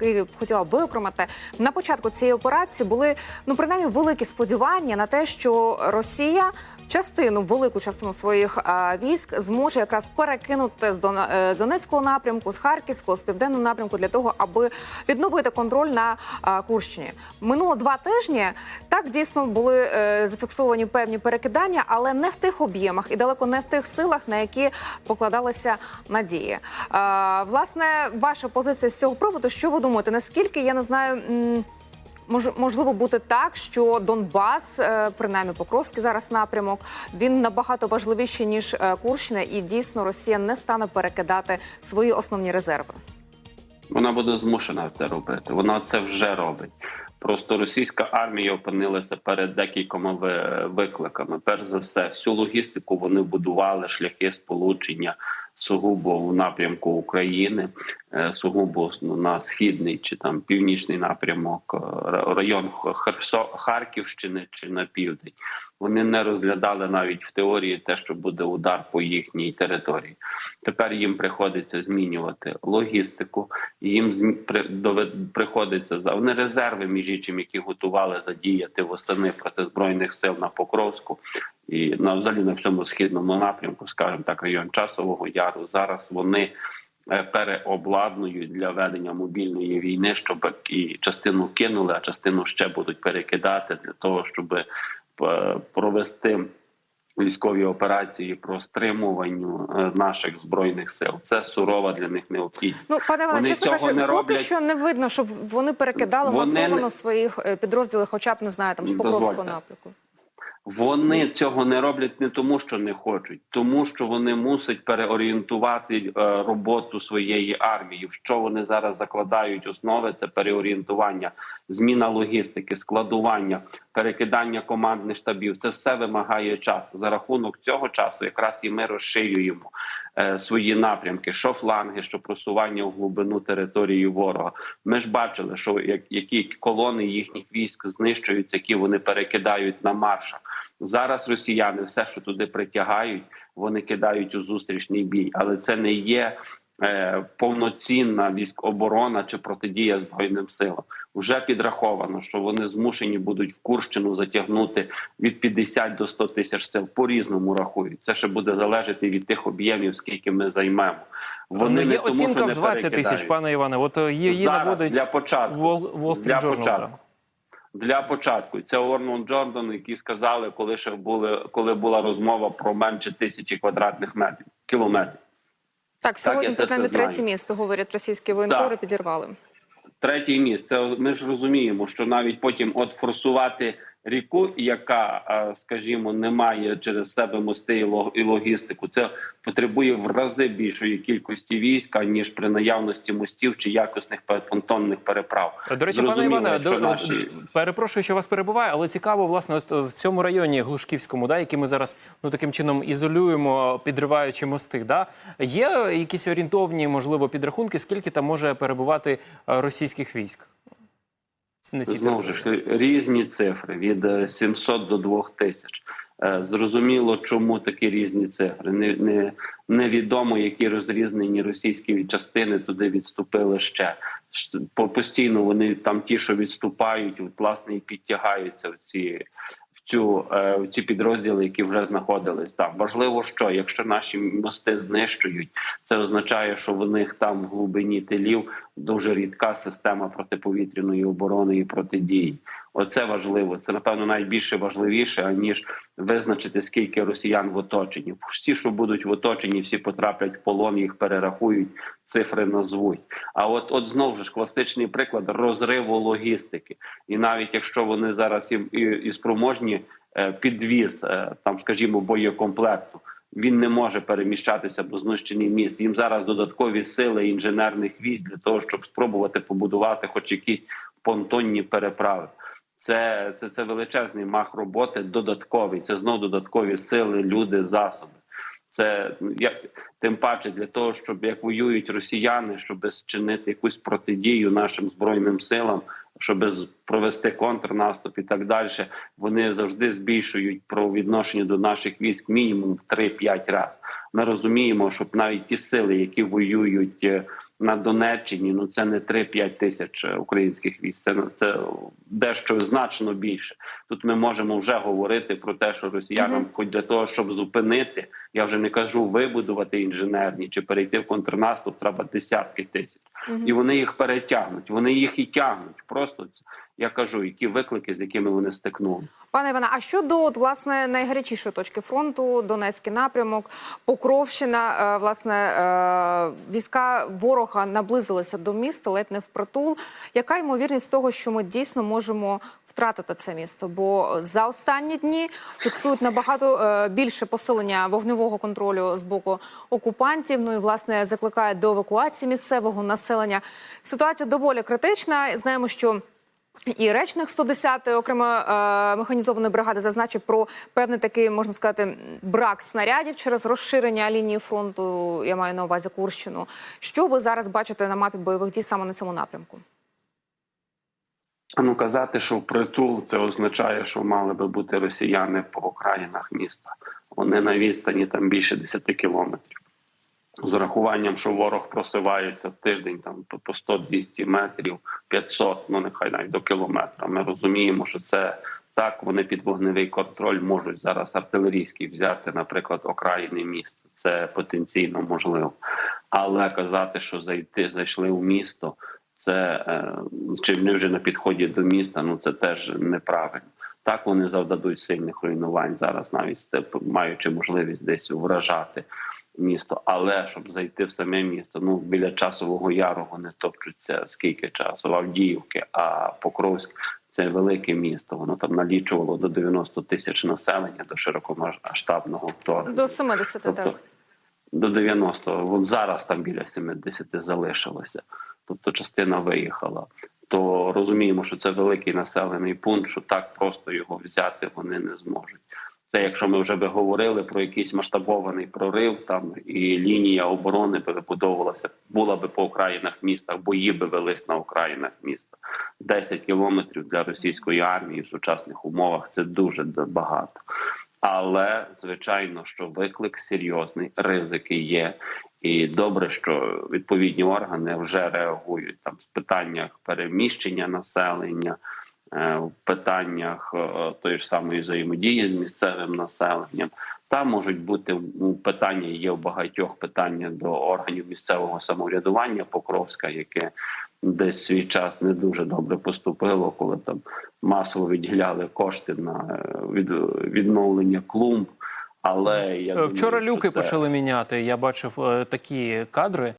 які б хотіла виокремити на початку цієї операції були ну принаймні великі сподівання на те, що Росія частину велику частину своїх а, військ зможе якраз перекинути з Дона- е, Донецького напрямку, з Харківського, з південного напрямку для того, аби відновити контроль на а, Курщині. Минуло два тижні. Так дійсно були е, зафіксовані певні перекидання, але не в тих об'ємах і далеко не в тих силах, на які покладалися надії. А, власне, ваша позиція з цього приводу, що ви думаєте? Наскільки я не знаю. Мож, можливо бути так, що Донбас, е, принаймні Покровський зараз напрямок, він набагато важливіший ніж е, Курщина, і дійсно Росія не стане перекидати свої основні резерви. Вона буде змушена це робити. Вона це вже робить. Просто російська армія опинилася перед декількома викликами. Перш за все, всю логістику вони будували шляхи сполучення сугубо в напрямку України, е, сугубо на східний чи там північний напрямок, е, район Харківщини чи на південь. Вони не розглядали навіть в теорії те, що буде удар по їхній території. Тепер їм приходиться змінювати логістику. Їм приходиться за вони резерви, між іншим, які готували задіяти восени проти збройних сил на Покровську і на взагалі на всьому східному напрямку, скажімо так, район часового яру. Зараз вони е, переобладнують для ведення мобільної війни, щоб і частину кинули, а частину ще будуть перекидати для того, щоб е, провести військові операції про стримуванню е, наших збройних сил. Це сурова для них необхідність. Ну, пане Іване, чесно кажучи, поки роблять. що не видно, щоб вони перекидали Вони масово на своїх підрозділів, хоча б не знаю, там з Покровського напрямку. Вони цього не роблять не тому, що не хочуть, тому що вони мусять переорієнтувати е, роботу своєї армії. Що вони зараз закладають основи? Це переорієнтування, зміна логістики, складування, перекидання командних штабів. Це все вимагає часу. За рахунок цього часу, якраз і ми розширюємо е, свої напрямки, що фланги, що просування в глибину території ворога. Ми ж бачили, що як, які колони їхніх військ знищуються, які вони перекидають на маршах. Зараз росіяни все, що туди притягають, вони кидають у зустрічний бій, але це не є е, повноцінна військ оборона чи протидія збройним силам. Вже підраховано, що вони змушені будуть в Курщину затягнути від 50 до 100 тисяч сил. По різному рахують. Це ще буде залежати від тих об'ємів, скільки ми займемо. Вони є тому, оцінка що в 20 тисяч, пане Іване. От е, її наводить для початку. Wall, Для початку. Для початку це Орнон Джордан, які сказали, коли ще були, коли була розмова про менше тисячі квадратних метрів кілометрів. Так, сьогодні так, принаймні третє місце говорять російські воєнкори, Так. підірвали. Третій міст. Це ми ж розуміємо, що навіть потім от форсувати ріку, яка, е, скажімо, не має через себе мости і логістику. Це потребує в рази більшої кількості війська ніж при наявності мостів чи якісних понтонних переправ. До речі, пане Іване, до, наші- перепрошую, що вас перебуває, але цікаво, власне, от в цьому районі Глушківському, да, який ми зараз ну таким чином ізолюємо, підриваючи мости. Да, є якісь орієнтовні, можливо, підрахунки, скільки там може перебувати е, російських військ? Знову ж різні цифри від е, 700 до 2000. тисяч. Зрозуміло, чому такі різні цифри. Не, не, невідомо, які розрізнені російські частини туди відступили ще. Постійно вони там ті, що відступають, власне, і підтягаються в ці. Цю е, в ці підрозділи, які вже знаходились там, важливо, що якщо наші мости знищують, це означає, що в них там в глибині тилів дуже рідка система протиповітряної оборони і протидії. Оце важливо. Це напевно найбільше важливіше аніж визначити скільки росіян в оточенні. Всі, що будуть в оточенні, всі потраплять в полон, їх перерахують, цифри назвуть. А от, от знову ж класичний приклад розриву логістики. І навіть якщо вони зараз і, і, і спроможні е, підвіз, е, там, скажімо, боєкомплекту. Він не може переміщатися по знищений міст. Їм зараз додаткові сили інженерних військ для того, щоб спробувати побудувати хоч якісь понтонні переправи. Це, це, це величезний мах роботи, додатковий. Це знов додаткові сили, люди, засоби. Це як тим паче для того, щоб як воюють росіяни, щоб зчинити якусь протидію нашим збройним силам, щоб провести контрнаступ і так далі. Вони завжди збільшують про відношення до наших військ мінімум в 3-5 разів. Ми розуміємо, щоб навіть ті сили, які воюють е, на Донеччині. Ну це не 3-5 тисяч е, українських військ. Це, це дещо значно більше. Тут ми можемо вже говорити про те, що росіянам, хоч для того, щоб зупинити, я вже не кажу вибудувати інженерні чи перейти в контрнаступ, треба десятки тисяч, і вони їх перетягнуть. Вони їх і тягнуть. Просто я кажу, які виклики, з якими вони стикнули. Пане Іване, а щодо от, власне найгарячішої точки фронту, Донецький напрямок, Покровщина, е, власне, е, війська ворога наблизилися до міста, ледь не впритул. Яка ймовірність того, що ми дійсно можемо втратити це місто? Бо за останні дні фіксують набагато е, більше посилення вогневого контролю з боку окупантів. Ну і власне закликають до евакуації місцевого населення. Ситуація доволі критична. Знаємо, що і речник 110-ї окремо е, механізованої бригади зазначив про певний такий, можна сказати, брак снарядів через розширення лінії фронту. Я маю на увазі Курщину. Що ви зараз бачите на мапі бойових дій саме на цьому напрямку? Ну казати, що впритул, це означає, що мали би бути росіяни по окраїнах міста. Вони на відстані там більше 10 кілометрів. З урахуванням, що ворог просивається в тиждень там по- по 100-200 метрів, 500, ну нехай навіть до кілометра. Ми розуміємо, що це так. Вони під вогневий контроль можуть зараз артилерійський взяти, наприклад, окраїни міста. Це потенційно можливо. Але казати, що зайти, зайшли в місто, це е, чи вони вже на підході до міста, ну це теж неправильно. Так вони завдадуть сильних руйнувань зараз, навіть маючи можливість десь вражати місто. Але щоб зайти в саме місто, ну біля часового яру вони топчуться скільки часу, Авдіївки, а Покровськ це велике місто. Воно там налічувало до 90 тисяч населення до широкомасштабного вторгнення. До 70, Тобто так. до 90, от зараз там біля 70 залишилося, тобто частина виїхала. То розуміємо, що це великий населений пункт, що так просто його взяти вони не зможуть. Це якщо ми вже би говорили про якийсь масштабований прорив, там і лінія оборони би вибудовувалася, була би по окраїнах міста, бої би велись на окраїнах міста. 10 кілометрів для російської армії в сучасних умовах це дуже багато. Але звичайно, що виклик серйозний, ризики є, і добре, що відповідні органи вже реагують там в питаннях переміщення населення, в питаннях е, тої ж самої взаємодії з місцевим населенням. Там можуть бути питання. Є в багатьох питання до органів місцевого самоврядування Покровська, яке десь свій час не дуже добре поступило, коли там масово відділяли кошти на е, відновлення клумб. Але я Е, Вчора думаю, люки це- почали міняти. Я бачив е, такі кадри.